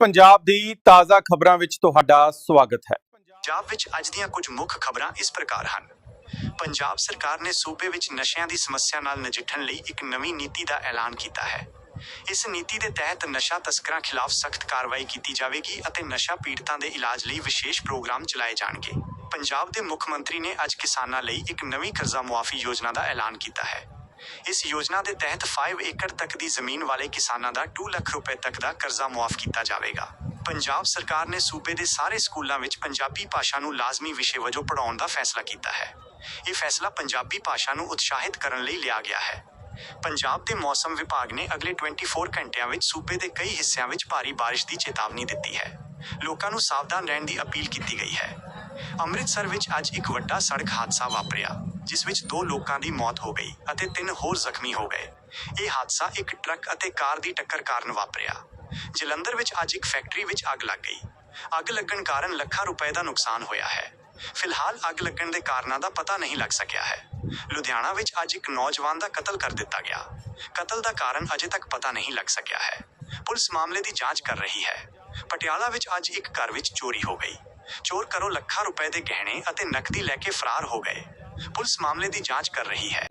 ਪੰਜਾਬ ਦੀ ਤਾਜ਼ਾ ਖਬਰਾਂ ਵਿੱਚ ਤੁਹਾਡਾ ਸਵਾਗਤ ਹੈ। ਪੰਜਾਬ ਵਿੱਚ ਅੱਜ ਦੀਆਂ ਕੁਝ ਮੁੱਖ ਖਬਰਾਂ ਇਸ ਪ੍ਰਕਾਰ ਹਨ। ਪੰਜਾਬ ਸਰਕਾਰ ਨੇ ਸੂਬੇ ਵਿੱਚ ਨਸ਼ਿਆਂ ਦੀ ਸਮੱਸਿਆ ਨਾਲ ਨਜਿੱਠਣ ਲਈ ਇੱਕ ਨਵੀਂ ਨੀਤੀ ਦਾ ਐਲਾਨ ਕੀਤਾ ਹੈ। ਇਸ ਨੀਤੀ ਦੇ ਤਹਿਤ ਨਸ਼ਾ ਤਸਕਰਾਂ ਖਿਲਾਫ ਸਖਤ ਕਾਰਵਾਈ ਕੀਤੀ ਜਾਵੇਗੀ ਅਤੇ ਨਸ਼ਾ ਪੀੜਤਾਂ ਦੇ ਇਲਾਜ ਲਈ ਵਿਸ਼ੇਸ਼ ਪ੍ਰੋਗਰਾਮ ਚਲਾਏ ਜਾਣਗੇ। ਪੰਜਾਬ ਦੇ ਮੁੱਖ ਮੰਤਰੀ ਨੇ ਅੱਜ ਕਿਸਾਨਾਂ ਲਈ ਇੱਕ ਨਵੀਂ ਕਰਜ਼ਾ ਮੁਆਫੀ ਯੋਜਨਾ ਦਾ ਐਲਾਨ ਕੀਤਾ ਹੈ। ਇਸ ਯੋਜਨਾ ਦੇ ਤਹਿਤ 5 ਏਕੜ ਤੱਕ ਦੀ ਜ਼ਮੀਨ ਵਾਲੇ ਕਿਸਾਨਾਂ ਦਾ 2 ਲੱਖ ਰੁਪਏ ਤੱਕ ਦਾ ਕਰਜ਼ਾ ਮੁਆਫ ਕੀਤਾ ਜਾਵੇਗਾ। ਪੰਜਾਬ ਸਰਕਾਰ ਨੇ ਸੂਬੇ ਦੇ ਸਾਰੇ ਸਕੂਲਾਂ ਵਿੱਚ ਪੰਜਾਬੀ ਭਾਸ਼ਾ ਨੂੰ ਲਾਜ਼ਮੀ ਵਿਸ਼ੇ ਵਜੋਂ ਪੜ੍ਹਾਉਣ ਦਾ ਫੈਸਲਾ ਕੀਤਾ ਹੈ। ਇਹ ਫੈਸਲਾ ਪੰਜਾਬੀ ਭਾਸ਼ਾ ਨੂੰ ਉਤਸ਼ਾਹਿਤ ਕਰਨ ਲਈ ਲਿਆ ਗਿਆ ਹੈ। ਪੰਜਾਬ ਦੇ ਮੌਸਮ ਵਿਭਾਗ ਨੇ ਅਗਲੇ 24 ਘੰਟਿਆਂ ਵਿੱਚ ਸੂਬੇ ਦੇ ਕਈ ਹਿੱਸਿਆਂ ਵਿੱਚ ਭਾਰੀ ਬਾਰਿਸ਼ ਦੀ ਚੇਤਾਵਨੀ ਦਿੱਤੀ ਹੈ। ਲੋਕਾਂ ਨੂੰ ਸਾਵਧਾਨ ਰਹਿਣ ਦੀ ਅਪੀਲ ਕੀਤੀ ਗਈ ਹੈ। ਅੰਮ੍ਰਿਤਸਰ ਵਿੱਚ ਅੱਜ ਇੱਕ ਵੱਡਾ ਸੜਕ ਹਾਦਸਾ ਵਾਪਰਿਆ। ਜਿਸ ਵਿੱਚ ਦੋ ਲੋਕਾਂ ਦੀ ਮੌਤ ਹੋ ਗਈ ਅਤੇ ਤਿੰਨ ਹੋਰ ਜ਼ਖਮੀ ਹੋ ਗਏ। ਇਹ ਹਾਦਸਾ ਇੱਕ ਟਰੱਕ ਅਤੇ ਕਾਰ ਦੀ ਟੱਕਰ ਕਾਰਨ ਵਾਪਰਿਆ। ਜਲੰਧਰ ਵਿੱਚ ਅੱਜ ਇੱਕ ਫੈਕਟਰੀ ਵਿੱਚ ਅੱਗ ਲੱਗ ਗਈ। ਅੱਗ ਲੱਗਣ ਕਾਰਨ ਲੱਖਾਂ ਰੁਪਏ ਦਾ ਨੁਕਸਾਨ ਹੋਇਆ ਹੈ। ਫਿਲਹਾਲ ਅੱਗ ਲੱਗਣ ਦੇ ਕਾਰਨਾਂ ਦਾ ਪਤਾ ਨਹੀਂ ਲੱਗ ਸਕਿਆ ਹੈ। ਲੁਧਿਆਣਾ ਵਿੱਚ ਅੱਜ ਇੱਕ ਨੌਜਵਾਨ ਦਾ ਕਤਲ ਕਰ ਦਿੱਤਾ ਗਿਆ। ਕਤਲ ਦਾ ਕਾਰਨ ਅਜੇ ਤੱਕ ਪਤਾ ਨਹੀਂ ਲੱਗ ਸਕਿਆ ਹੈ। ਪੁਲਿਸ ਮਾਮਲੇ ਦੀ ਜਾਂਚ ਕਰ ਰਹੀ ਹੈ। ਪਟਿਆਲਾ ਵਿੱਚ ਅੱਜ ਇੱਕ ਘਰ ਵਿੱਚ ਚੋਰੀ ਹੋ ਗਈ। ਚੋਰ ਘਰੋਂ ਲੱਖਾਂ ਰੁਪਏ ਦੇ ਗਹਿਣੇ ਅਤੇ ਨਕਦੀ ਲੈ ਕੇ ਫਰਾਰ ਹੋ ਗਏ। ਪੁਲਿਸ ਮਾਮਲੇ ਦੀ ਜਾਂਚ ਕਰ ਰਹੀ ਹੈ